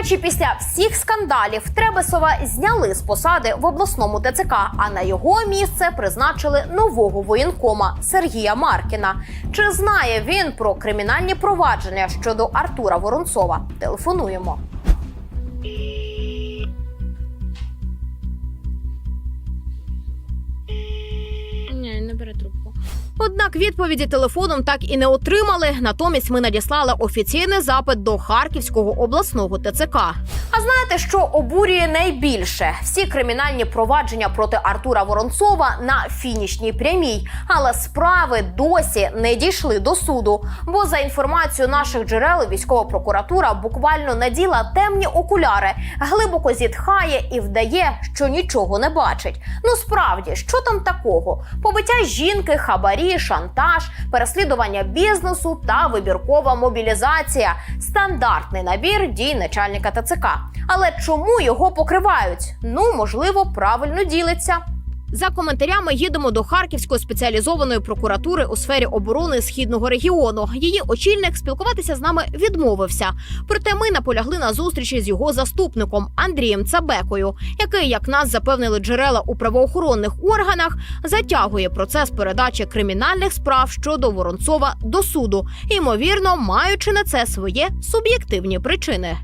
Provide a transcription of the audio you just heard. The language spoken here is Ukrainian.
речі, після всіх скандалів Требесова зняли з посади в обласному ТЦК, а на його місце призначили нового воєнкома Сергія Маркіна. Чи знає він про кримінальні провадження щодо Артура Воронцова? Телефонуємо. Ні, не бере трубку. Однак відповіді телефоном так і не отримали. Натомість ми надіслали офіційний запит до Харківського обласного ТЦК. А знаєте, що обурює найбільше? Всі кримінальні провадження проти Артура Воронцова на фінішній прямій, але справи досі не дійшли до суду. Бо за інформацією наших джерел, військова прокуратура буквально наділа темні окуляри, глибоко зітхає і вдає, що нічого не бачить. Ну справді, що там такого? Побиття жінки, хабарі, шантаж, переслідування бізнесу та вибіркова мобілізація стандартний набір дій начальника ТЦК. Але чому його покривають? Ну можливо, правильно ділиться. За коментарями їдемо до Харківської спеціалізованої прокуратури у сфері оборони східного регіону. Її очільник спілкуватися з нами відмовився. Проте ми наполягли на зустрічі з його заступником Андрієм Цабекою, який, як нас запевнили джерела у правоохоронних органах, затягує процес передачі кримінальних справ щодо Воронцова до суду, ймовірно, маючи на це своє суб'єктивні причини.